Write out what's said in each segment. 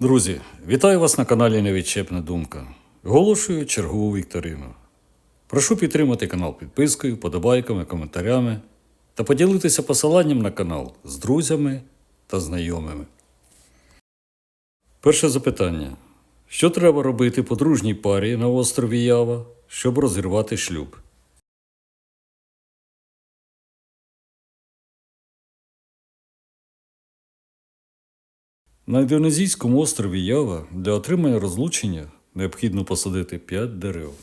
Друзі, вітаю вас на каналі Невідчепна Думка. Оголошую чергову вікторину. Прошу підтримати канал підпискою, подобайками, коментарями та поділитися посиланням на канал з друзями та знайомими. Перше запитання. Що треба робити подружній парі на острові Ява, щоб розірвати шлюб? На індонезійському острові Ява для отримання розлучення необхідно посадити 5 дерев.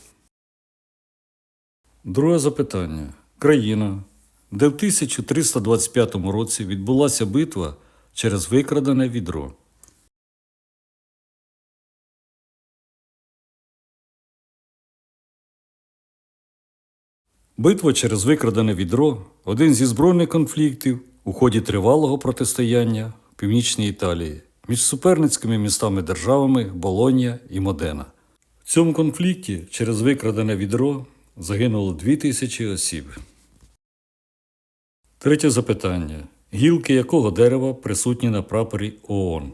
Друге запитання. Країна, де в 1325 році відбулася битва через викрадене відро. Битва через викрадене відро один зі збройних конфліктів у ході тривалого протистояння в північній Італії між суперницькими містами державами Болонія і Модена. В цьому конфлікті через викрадене відро загинуло дві тисячі осіб. Третє запитання. Гілки якого дерева присутні на прапорі ООН?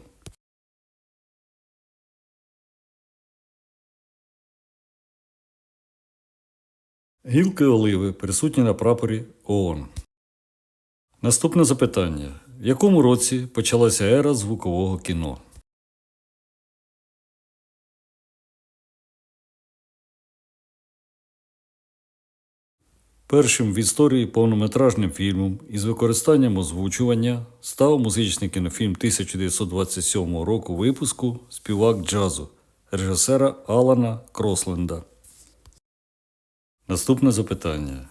Гілки оливи присутні на прапорі ООН. Наступне запитання. В якому році почалася ера звукового кіно? Першим в історії повнометражним фільмом із використанням озвучування став музичний кінофільм 1927 року випуску Співак джазу режисера Алана Кросленда. Наступне запитання.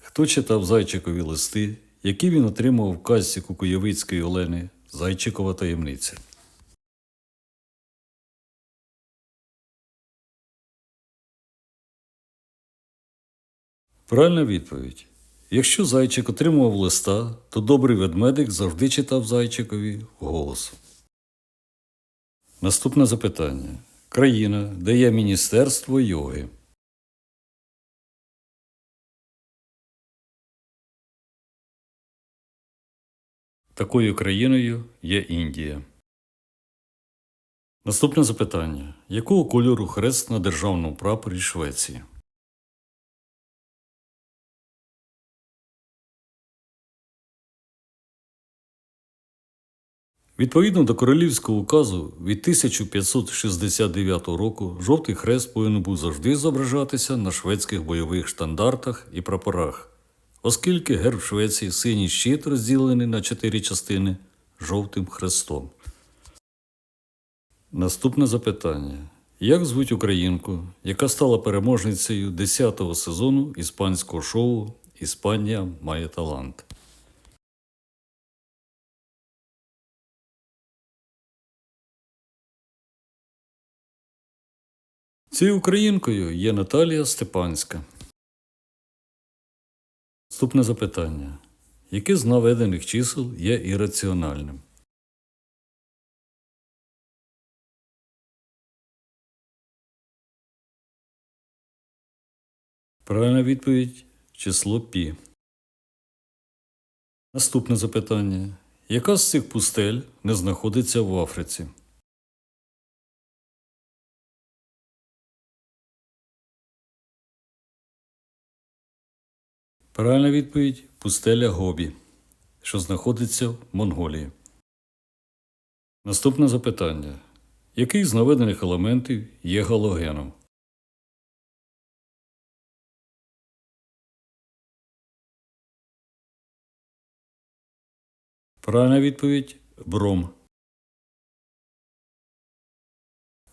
Хто читав Зайчикові листи, які він отримав в казці Кукуєвицької Олени Зайчикова таємниця? Правильна відповідь. Якщо зайчик отримував листа, то добрий ведмедик завжди читав зайчикові голос. Наступне запитання. Країна, де є Міністерство йоги. Такою країною є Індія. Наступне запитання. Якого кольору хрест на державному прапорі Швеції? Відповідно до королівського указу від 1569 року жовтий хрест повинен був завжди зображатися на шведських бойових штандартах і прапорах, оскільки герб Швеції синій щит розділений на чотири частини жовтим хрестом. Наступне запитання. Як звуть українку, яка стала переможницею 10-го сезону іспанського шоу Іспанія має талант? Цією українкою є Наталія Степанська. Наступне запитання. Яке з наведених чисел є ірраціональним? Правильна відповідь число пі. Наступне запитання. Яка з цих пустель не знаходиться в Африці? Правильна відповідь пустеля Гобі, що знаходиться в Монголії. Наступне запитання. Який з наведених елементів є галогеном? Правильна відповідь бром.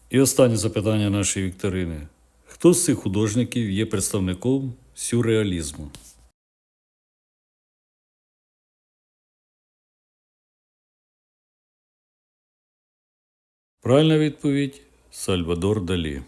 І останнє запитання нашої вікторини. Хто з цих художників є представником сюрреалізму? Правильна відповідь Сальвадор Далі.